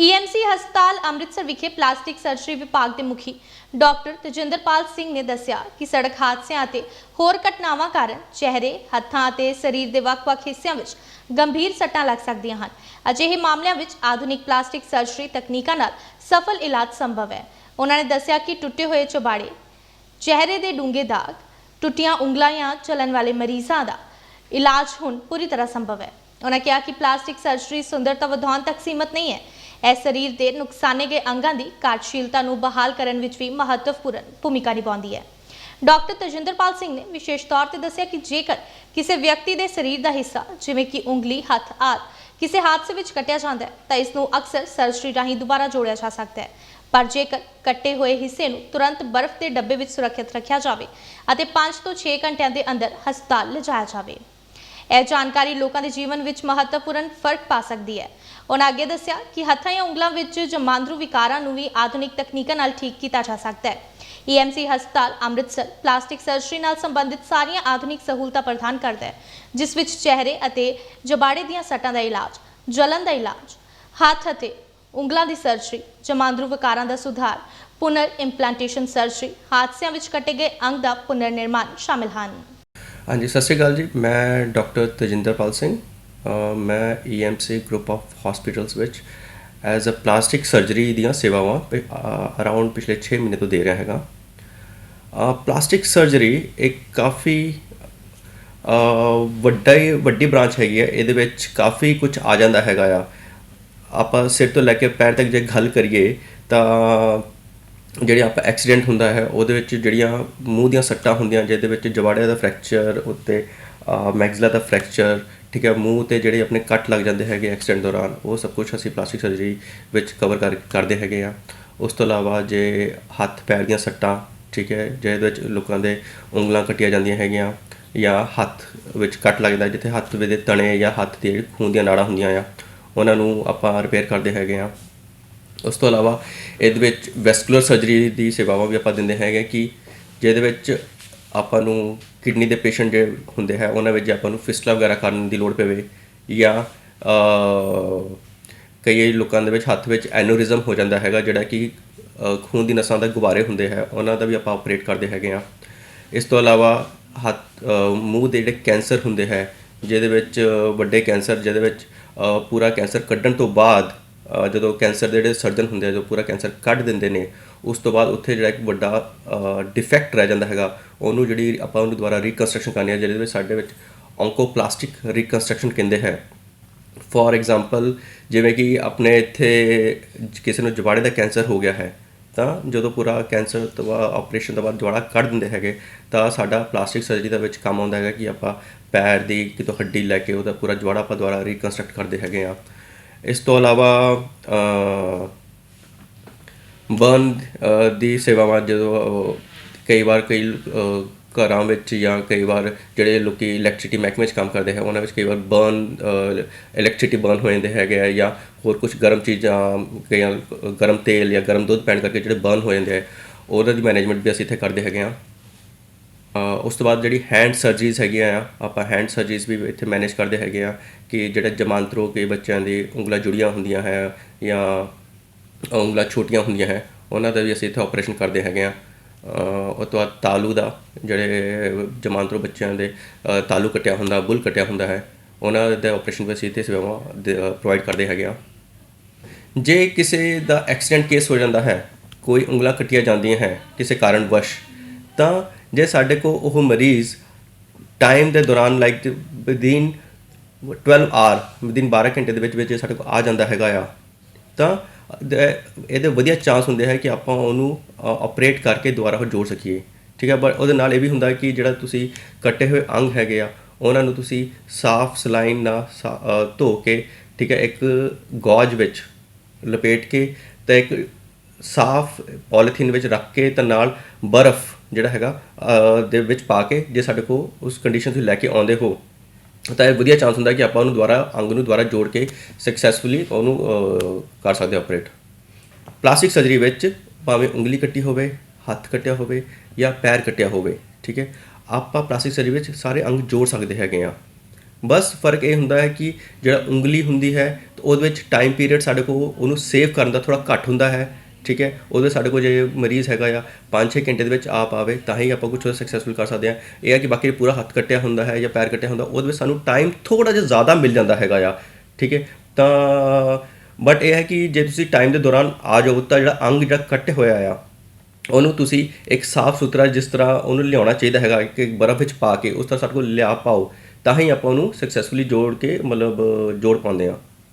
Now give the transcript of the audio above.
EMC ਹਸਪਤਾਲ ਅੰਮ੍ਰਿਤਸਰ ਵਿਖੇ plastic surgery ਵਿਭਾਗ ਦੇ ਮੁਖੀ ਡਾਕਟਰ ਤਜਿੰਦਰਪਾਲ ਸਿੰਘ ਨੇ ਦੱਸਿਆ ਕਿ ਸੜਕ ਹਾਦਸਿਆਂ ਅਤੇ ਹੋਰ ਘਟਨਾਵਾਂ ਕਾਰਨ ਚਿਹਰੇ, ਹੱਥਾਂ ਅਤੇ ਸਰੀਰ ਦੇ ਵੱਖ-ਵੱਖ ਹਿੱਸਿਆਂ ਵਿੱਚ ਗੰਭੀਰ ਸੱਟਾਂ ਲੱਗ ਸਕਦੀਆਂ ਹਨ। ਅਜਿਹੇ ਮਾਮਲਿਆਂ ਵਿੱਚ ਆਧੁਨਿਕ ਪਲਾਸਟਿਕ ਸਰਜਰੀ ਤਕਨੀਕਾਂ ਨਾਲ ਸਫਲ ਇਲਾਜ ਸੰਭਵ ਹੈ। ਉਹਨਾਂ ਨੇ ਦੱਸਿਆ ਕਿ ਟੁੱਟੇ ਹੋਏ ਚੁਬਾੜੇ, ਚਿਹਰੇ ਦੇ ਡੂੰਘੇ ਦਾਗ, ਟੁੱਟੀਆਂ ਉਂਗਲਾਂ ਜਾਂ ਚੱਲਣ ਵਾਲੇ ਮਰੀਜ਼ਾਂ ਦਾ ਇਲਾਜ ਹੁਣ ਪੂਰੀ ਤਰ੍ਹਾਂ ਸੰਭਵ ਹੈ। ਉਹਨਾਂ ਕਿਹਾ ਕਿ ਪਲਾਸਟਿਕ ਸਰਜਰੀ ਸੁੰਦਰਤਾ ਵਧਾਉਣ ਤੱਕ ਸੀਮਤ ਨਹੀਂ ਹੈ। ਇਹ ਸਰੀਰ ਦੇ ਨੁਕਸਾਨੇ ਗਏ ਅੰਗਾਂ ਦੀ ਕਾਰਜਸ਼ੀਲਤਾ ਨੂੰ ਬਹਾਲ ਕਰਨ ਵਿੱਚ ਵੀ ਮਹੱਤਵਪੂਰਨ ਭੂਮਿਕਾ ਨਿਭਾਉਂਦੀ ਹੈ। ਡਾਕਟਰ ਤਜਿੰਦਰਪਾਲ ਸਿੰਘ ਨੇ ਵਿਸ਼ੇਸ਼ ਤੌਰ ਤੇ ਦੱਸਿਆ ਕਿ ਜੇਕਰ ਕਿਸੇ ਵਿਅਕਤੀ ਦੇ ਸਰੀਰ ਦਾ ਹਿੱਸਾ ਜਿਵੇਂ ਕਿ ਉਂਗਲੀ, ਹੱਥ ਆਦਿ ਕਿਸੇ ਹਾਦਸੇ ਵਿੱਚ ਕੱਟਿਆ ਜਾਂਦਾ ਹੈ ਤਾਂ ਇਸ ਨੂੰ ਅਕਸਰ ਸਰਜਰੀ ਰਾਹੀਂ ਦੁਬਾਰਾ ਜੋੜਿਆ ਜਾ ਸਕਦਾ ਹੈ। ਪਰ ਜੇਕਰ ਕੱਟੇ ਹੋਏ ਹਿੱਸੇ ਨੂੰ ਤੁਰੰਤ ਬਰਫ਼ ਦੇ ਡੱਬੇ ਵਿੱਚ ਸੁਰੱਖਿਅਤ ਰੱਖਿਆ ਜਾਵੇ ਅਤੇ 5 ਤੋਂ 6 ਘੰਟਿਆਂ ਦੇ ਅੰਦਰ ਹਸਪਤਾਲ ਲਿਜਾਇਆ ਜਾਵੇ ਇਹ ਜਾਣਕਾਰੀ ਲੋਕਾਂ ਦੇ ਜੀਵਨ ਵਿੱਚ ਮਹੱਤਵਪੂਰਨ ਫ਼ਰਕ ਪਾ ਸਕਦੀ ਹੈ। ਉਹਨਾਂ ਅੱਗੇ ਦੱਸਿਆ ਕਿ ਹੱਥਾਂ ਜਾਂ ਉਂਗਲਾਂ ਵਿੱਚ ਜਮਾਂਦਰੂ ਵਿਕਾਰਾਂ ਨੂੰ ਵੀ ਆਧੁਨਿਕ ਤਕਨੀਕਾਂ ਨਾਲ ਠੀਕ ਕੀਤਾ ਜਾ ਸਕਦਾ ਹੈ। ਈਐਮਸੀ ਹਸਪਤਾਲ ਅੰਮ੍ਰਿਤਸਰ ਪਲਾਸਟਿਕ ਸਰਜਰੀ ਨਾਲ ਸੰਬੰਧਿਤ ਸਾਰੀਆਂ ਆਧੁਨਿਕ ਸਹੂਲਤਾਂ ਪ੍ਰਦਾਨ ਕਰਦਾ ਹੈ, ਜਿਸ ਵਿੱਚ ਚਿਹਰੇ ਅਤੇ ਜਬਾੜੇ ਦੀਆਂ ਸੱਟਾਂ ਦਾ ਇਲਾਜ ਜਲਨ ਦਾ ਇਲਾਜ, ਹੱਥ ਅਤੇ ਉਂਗਲਾਂ ਦੀ ਸਰਜਰੀ, ਜਮਾਂਦਰੂ ਵਿਕਾਰਾਂ ਦਾ ਸੁਧਾਰ, ਪੁਨਰ ਇੰਪਲਾਂਟੇਸ਼ਨ ਸਰਜਰੀ, ਹਾਦਸਿਆਂ ਵਿੱਚ ਕੱਟੇ ਗਏ ਅੰਗ ਦਾ ਪੁਨਰ ਨਿਰਮਾਣ ਸ਼ਾਮਿਲ ਹਨ। ਹਾਂਜੀ ਸਤਿ ਸ਼੍ਰੀ ਅਕਾਲ ਜੀ। ਮੈਂ ਡਾਕਟਰ ਤਜਿੰਦਰਪਾਲ ਸਿੰਘ। ਅ, ਮੈਂ E EMC group of hospitals ਵਿੱਚ ਐਜ਼ ਅ ਪਲਾਸਟਿਕ ਸਰਜਰੀ ਦੀਆਂ ਸੇਵਾਵਾਂ ਅਰਾਊਂਡ ਪਿਛਲੇ 6 ਮਹੀਨੇ ਤੋਂ ਦੇ ਰਿਹਾ ਹੈਗਾ। ਪਲਾਸਟਿਕ ਸਰਜਰੀ ਇੱਕ ਕਾਫੀ ਵੱਡਾ ਹੀ ਵੱਡੀ ਬ੍ਰਾਂਚ ਹੈਗੀ ਹੈ ਇਹਦੇ ਵਿੱਚ ਕਾਫੀ ਕੁਝ ਆ ਜਾਂਦਾ ਹੈਗਾ ਆ। ਆਪਾਂ ਸਿਰ ਤੋਂ ਲੈ ਕੇ ਪੈਰ ਤੱਕ ਜੇ ਗੱਲ ਕਰੀਏ ਤਾਂ ਜਿਹੜੇ ਆਪਾਂ ਐਕਸੀਡੈਂਟ ਹੁੰਦਾ ਹੈ, ਉਹਦੇ ਵਿੱਚ ਜਿਹੜੀਆਂ ਮੂੰਹ ਦੀਆਂ ਸੱਟਾਂ ਹੁੰਦੀਆਂ, ਜਿਹਦੇ ਵਿੱਚ ਜਵਾੜੇ ਦਾ ਫ੍ਰੈਕਚਰ ਉੱਤੇ ਮੈਗਜ਼ਲਾ ਦਾ ਫ੍ਰੈਕਚਰ ਠੀਕ ਹੈ, ਮੂੰਹ ਤੇ ਜਿਹੜੇ ਆਪਣੇ ਕੱਟ ਲੱਗ ਜਾਂਦੇ ਹੈਗੇ ਐਕਸੀਡੈਂਟ ਦੌਰਾਨ, ਉਹ ਸਭ ਕੁਝ ਅਸੀਂ ਪਲਾਸਟਿਕ ਸਰਜਰੀ ਵਿੱਚ ਕਵਰ ਕਰ, ਕਰਦੇ ਹੈਗੇ ਆ। ਉਸ ਤੋਂ ਇਲਾਵਾ ਜੇ ਹੱਥ ਪੈਰ ਦੀਆਂ ਸੱਟਾਂ, ਠੀਕ ਹੈ, ਜਿਹਦੇ ਵਿੱਚ ਲੋਕਾਂ ਦੇ ਉਂਗਲਾਂ ਕੱਟੀਆਂ ਜਾਂਦੀਆਂ ਹੈਗੀਆਂ, ਜਾਂ ਹੱਥ ਵਿੱਚ ਕੱਟ ਲੱਗਦਾ ਜਿੱਥੇ ਹੱਥ ਦੇ ਤਣੇ ਜਾਂ ਹੱਥ ਦੇ ਖੂਨ ਦੀਆਂ ਨਾੜਾਂ ਹੁੰਦੀਆਂ ਆ, ਉਹਨਾਂ ਨੂੰ ਆਪਾਂ ਰਿਪੇਅਰ ਕਰਦੇ ਹੈਗੇ ਆ। ਉਸ ਤੋਂ ਇਲਾਵਾ ਇਹਦੇ ਵਿੱਚ ਵੈਸਕੂਲਰ ਸਰਜਰੀ ਦੀ ਸੇਵਾਵਾਂ ਵੀ ਆਪਾਂ ਦਿੰਦੇ ਹੈਗੇ ਕਿ ਜਿਹਦੇ ਵਿੱਚ ਆਪਾਂ ਨੂੰ ਕਿਡਨੀ ਦੇ ਪੇਸ਼ੈਂਟ ਜਿਹੜੇ ਹੁੰਦੇ ਹੈ ਉਹਨਾਂ ਵਿੱਚ ਜੇ ਆਪਾਂ ਨੂੰ ਫਿਸਟਲਾ ਵਗੈਰਾ ਕਰਨ ਦੀ ਲੋੜ ਪਵੇ ਜਾਂ ਕਈ ਲੋਕਾਂ ਦੇ ਵਿੱਚ ਹੱਥ ਵਿੱਚ ਐਨੋਰਿਜ਼ਮ ਹੋ ਜਾਂਦਾ ਹੈਗਾ ਜਿਹੜਾ ਕਿ ਅ, ਖੂਨ ਦੀ ਨਸਾਂ ਦਾ ਗੁਬਾਰੇ ਹੁੰਦੇ ਹੈ ਉਹਨਾਂ ਦਾ ਵੀ ਆਪਾਂ ਆਪਰੇਟ ਕਰਦੇ ਹੈਗੇ ਆ ਇਸ ਤੋਂ ਇਲਾਵਾ ਹੱਥ ਮੂੰਹ ਦੇ ਜਿਹੜੇ ਕੈਂਸਰ ਹੁੰਦੇ ਹੈ ਜਿਹਦੇ ਵਿੱਚ ਵੱਡੇ ਕੈਂਸਰ ਜਿਹਦੇ ਵਿੱਚ ਪੂਰਾ ਕੈਂਸਰ ਕੱਢਣ ਤੋਂ ਬਾਅਦ ਜਦੋਂ ਕੈਂਸਰ ਦੇ ਜਿਹੜੇ ਸਰਜਨ ਹੁੰਦੇ ਆ, ਜੋ ਪੂਰਾ ਕੈਂਸਰ ਕੱਢ ਦਿੰਦੇ ਨੇ, ਉਸ ਤੋਂ ਬਾਅਦ ਉੱਥੇ ਜਿਹੜਾ ਇੱਕ ਵੱਡਾ ਡਿਫੈਕਟ ਰਹਿ ਜਾਂਦਾ ਹੈਗਾ। ਉਹਨੂੰ ਜਿਹੜੀ ਆਪਾਂ ਉਹਨੂੰ ਦੁਬਾਰਾ ਰੀਕਨਸਟਰਕਸ਼ਨ ਕਰਨੀ ਹੈ ਜਿਹਦੇ ਵਿੱਚ ਸਾਡੇ ਵਿੱਚ ਔਂਕੋਪਲਾਸਟਿਕ ਰੀਕਨਸਟਰਕਸ਼ਨ ਕਹਿੰਦੇ ਹੈ। ਫੋਰ ਐਗਜ਼ਾਮਪਲ ਜਿਵੇਂ ਕਿ ਆਪਣੇ ਇੱਥੇ ਕਿਸੇ ਨੂੰ ਜਵਾੜੇ ਦਾ ਕੈਂਸਰ ਹੋ ਗਿਆ ਹੈ, ਤਾਂ ਜਦੋਂ ਪੂਰਾ ਕੈਂਸਰ ਤੋਂ ਬਾਅਦ ਆਪਰੇਸ਼ਨ ਤੋਂ ਬਾਅਦ ਜਵਾੜਾ ਕੱਢ ਦਿੰਦੇ ਹੈਗੇ, ਤਾਂ ਸਾਡਾ ਪਲਾਸਟਿਕ ਸਰਜਰੀ ਦਾ ਵਿੱਚ ਕੰਮ ਆਉਂਦਾ ਹੈਗਾ ਕਿ ਆਪਾਂ ਪੈਰ ਦੀ ਕਿਤੋਂ ਹੱਡੀ ਲੈ ਕੇ ਉਹਦਾ ਪੂਰਾ ਜਵਾੜਾ ਆਪਾਂ ਦੁਆਰਾ ਰੀਕਨਸਟਰਕਟ ਕਰਦੇ ਹੈਗੇ ਆ। ਇਸ ਤੋਂ ਇਲਾਵਾ ਅ, ਬਰਨ ਦੀ ਸੇਵਾਵਾਂ ਜਦੋਂ ਕਈ ਵਾਰ ਕਈ ਘਰਾਂ ਵਿੱਚ ਜਾਂ ਕਈ ਵਾਰ ਜਿਹੜੇ ਲੋਕੀ ਇਲੈਕਟ੍ਰਿਸਿਟੀ ਮਹਿਕਮੇ 'ਚ ਕੰਮ ਕਰਦੇ ਹੈ ਉਹਨਾਂ ਵਿੱਚ ਕਈ ਵਾਰ ਬਰਨ ਇਲੈਕਟ੍ਰਿਸਿਟੀ ਬਰਨ ਹੋ ਜਾਂਦੇ ਹੈਗੇ ਆ ਜਾਂ ਹੋਰ ਕੁਝ ਗਰਮ ਚੀਜ਼ਾਂ ਕਈਆਂ ਗਰਮ ਤੇਲ ਜਾਂ ਗਰਮ ਦੁੱਧ ਪੈਣ ਕਰਕੇ ਜਿਹੜੇ ਬਰਨ ਹੋ ਜਾਂਦੇ ਆ ਉਹਨਾਂ ਦੀ ਮੈਨੇਜਮੈਂਟ ਵੀ ਅਸੀਂ ਇੱਥੇ ਕਰਦੇ ਹੈਗੇ ਆ ਉਸ ਤੋਂ ਬਾਅਦ ਜਿਹੜੀ ਹੈਂਡ ਸਰਜਰੀਜ਼ ਹੈਗੀਆਂ ਆ, ਆਪਾਂ ਹੈਂਡ ਸਰਜਰੀਜ਼ ਵੀ ਇੱਥੇ ਮੈਨੇਜ ਕਰਦੇ ਹੈਗੇ ਆ ਕਿ ਜਿਹੜੇ ਜਮਾਂਤਰੋ ਕੇ ਬੱਚਿਆਂ ਦੀ ਉਂਗਲਾਂ ਜੁੜੀਆਂ ਹੁੰਦੀਆਂ ਹੈ ਜਾਂ ਉਂਗਲਾਂ ਛੋਟੀਆਂ ਹੁੰਦੀਆਂ ਹੈ, ਉਹਨਾਂ ਦਾ ਵੀ ਅਸੀਂ ਇੱਥੇ ਆਪਰੇਸ਼ਨ ਕਰਦੇ ਹੈਗੇ ਆ। ਉਹ ਤੋਂ ਬਾਅਦ ਤਾਲੂ ਦਾ ਜਿਹੜੇ ਜਮਾਂਤਰੋ ਬੱਚਿਆਂ ਦੇ ਤਾਲੂ ਕੱਟਿਆ ਹੁੰਦਾ, ਬੁੱਲ ਕੱਟਿਆ ਹੁੰਦਾ ਹੈ, ਉਹਨਾਂ ਦਾ ਆਪਰੇਸ਼ਨ ਵੀ ਅਸੀਂ ਇੱਥੇ ਸੇਵਾਵਾਂ ਪ੍ਰੋਵਾਈਡ ਕਰਦੇ ਹੈਗੇ ਆ। ਜੇ ਕਿਸੇ ਦਾ ਐਕਸੀਡੈਂਟ ਕੇਸ ਹੋ ਜਾਂਦਾ ਹੈ, ਕੋਈ ਉਂਗਲਾਂ ਕੱਟੀਆਂ ਜਾਂਦੀਆਂ ਹੈ, ਕਿਸੇ ਕਾਰਨ ਵਸ਼ ਤਾਂ ਜੇ ਸਾਡੇ ਕੋ ਉਹ ਮਰੀਜ਼ ਟਾਈਮ ਦੇ ਦੌਰਾਨ ਲਾਈਕ ਵਿਦਿਨ 12 ਆਰ ਵਿਦਿਨ 12 ਘੰਟੇ ਦੇ ਵਿੱਚ ਵਿੱਚ ਜੇ ਸਾਡੇ ਕੋ ਆ ਜਾਂਦਾ ਹੈਗਾ ਆ, ਤਾਂ ਇਹਦੇ ਵਧੀਆ ਚਾਂਸ ਹੁੰਦੇ ਹੈ ਕਿ ਆਪਾਂ ਉਹਨੂੰ ਆਪਰੇਟ ਕਰਕੇ ਦੁਬਾਰਾ ਉਹ ਜੋੜ ਸਕੀਏ। ਠੀਕ ਹੈ ਪਰ ਉਹਦੇ ਨਾਲ ਇਹ ਵੀ ਹੁੰਦਾ ਕਿ ਜਿਹੜਾ ਤੁਸੀਂ ਕੱਟੇ ਹੋਏ ਅੰਗ ਹੈਗੇ ਆ, ਉਹਨਾਂ ਨੂੰ ਤੁਸੀਂ ਸਾਫ਼ ਸਲਾਈਨ ਨਾਲ ਸਾ- ਧੋ ਕੇ, ਠੀਕ ਹੈ, ਇੱਕ ਗੌਜ ਵਿੱਚ ਲਪੇਟ ਕੇ ਤੇ ਇੱਕ ਸਾਫ਼ ਪੋਲੀਥੀਨ ਵਿੱਚ ਰੱਖ ਕੇ ਤੇ ਨਾਲ ਬਰਫ਼ ਜਿਹੜਾ ਹੈਗਾ ਦੇ ਵਿੱਚ ਪਾ ਕੇ ਜੇ ਸਾਡੇ ਕੋਲ ਉਸ ਕੰਡੀਸ਼ਨ ਤੋਂ ਲੈ ਕੇ ਆਉਂਦੇ ਹੋ, ਤਾਂ ਇਹ ਵਧੀਆ ਚਾਂਸ ਹੁੰਦਾ ਕਿ ਆਪਾਂ ਉਹਨੂੰ ਦੁਬਾਰਾ, ਅੰਗ ਨੂੰ ਦੁਬਾਰਾ ਜੋੜ ਕੇ ਸਕਸੈਸਫੁਲੀ ਉਹਨੂੰ ਕਰ ਸਕਦੇ ਆਪਰੇਟ ਪਲਾਸਟਿਕ ਸਰਜਰੀ ਵਿੱਚ ਭਾਵੇਂ ਉਂਗਲੀ ਕੱਟੀ ਹੋਵੇ, ਹੱਥ ਕੱਟਿਆ ਹੋਵੇ ਜਾਂ ਪੈਰ ਕੱਟਿਆ ਹੋਵੇ, ਠੀਕ ਹੈ? ਆਪਾਂ ਪਲਾਸਟਿਕ ਸਰਜਰੀ ਵਿੱਚ ਸਾਰੇ ਅੰਗ ਜੋੜ ਸਕਦੇ ਹੈਗੇ ਆ ਬਸ ਫ਼ਰਕ ਇਹ ਹੁੰਦਾ ਹੈ ਕਿ ਜਿਹੜਾ ਉਂਗਲੀ ਹੁੰਦੀ ਹੈ, ਤਾਂ ਉਹਦੇ ਵਿੱਚ ਟਾਈਮ ਪੀਰੀਅਡ ਸਾਡੇ ਕੋਲ ਉਹਨੂੰ ਸੇਵ ਕਰਨ ਦਾ ਥੋੜਾ ਘੱਟ ਹੁੰਦਾ ਹੈ। ਠੀਕ ਹੈ? ਉਹਦੇ ਸਾਡੇ ਕੋਲ ਜੇ ਮਰੀਜ਼ ਹੈਗਾ ਆ 5-6 ਘੰਟੇ ਦੇ ਵਿੱਚ ਆਪ ਆਵੇ, ਤਾਂ ਹੀ ਆਪਾਂ ਕੁਝ ਸਕਸੈਸਫੁਲ ਕਰ ਸਕਦੇ ਹਾਂ। ਇਹ ਹੈ ਕਿ ਬਾਕੀ ਪੂਰਾ ਹੱਥ ਕੱਟਿਆ ਹੁੰਦਾ ਹੈ ਜਾਂ ਪੈਰ ਕੱਟਿਆ ਹੁੰਦਾ, ਉਹਦੇ ਵਿੱਚ ਸਾਨੂੰ ਟਾਈਮ ਥੋੜਾ ਜਿਹਾ ਜ਼ਿਆਦਾ ਮਿਲ ਜਾਂਦਾ ਹੈਗਾ ਆ, ਠੀਕ ਹੈ? ਤਾਂ ਬਟ ਇਹ ਹੈ ਕਿ ਜੇ ਤੁਸੀਂ ਟਾਈਮ ਦੇ ਦੌਰਾਨ ਆ ਜਾਓ, ਤਾਂ ਜਿਹੜਾ ਅੰਗ ਜਿਹੜਾ ਕੱਟੇ ਹੋਇਆ ਆ, ਉਹਨੂੰ ਤੁਸੀਂ ਇੱਕ ਸਾਫ਼ ਸੁਥਰਾ ਜਿਸ ਤਰ੍ਹਾਂ ਉਹਨੂੰ ਲਿਆਉਣਾ ਚਾਹੀਦਾ ਹੈਗਾ ਕਿ ਬਰਫ਼ ਵਿੱਚ ਪਾ ਕੇ, ਉਸ ਤਰ੍ਹਾਂ ਸਾਡੇ ਕੋਲ ਲਿਆ ਪਾਓ, ਤਾਂ ਹੀ ਆਪਾਂ ਉਹਨੂੰ ਸਕਸੈਸਫੁਲੀ ਜੋੜ ਕੇ ਮਤਲਬ ਜੋੜ ਪਾਉਂਦੇ ਆ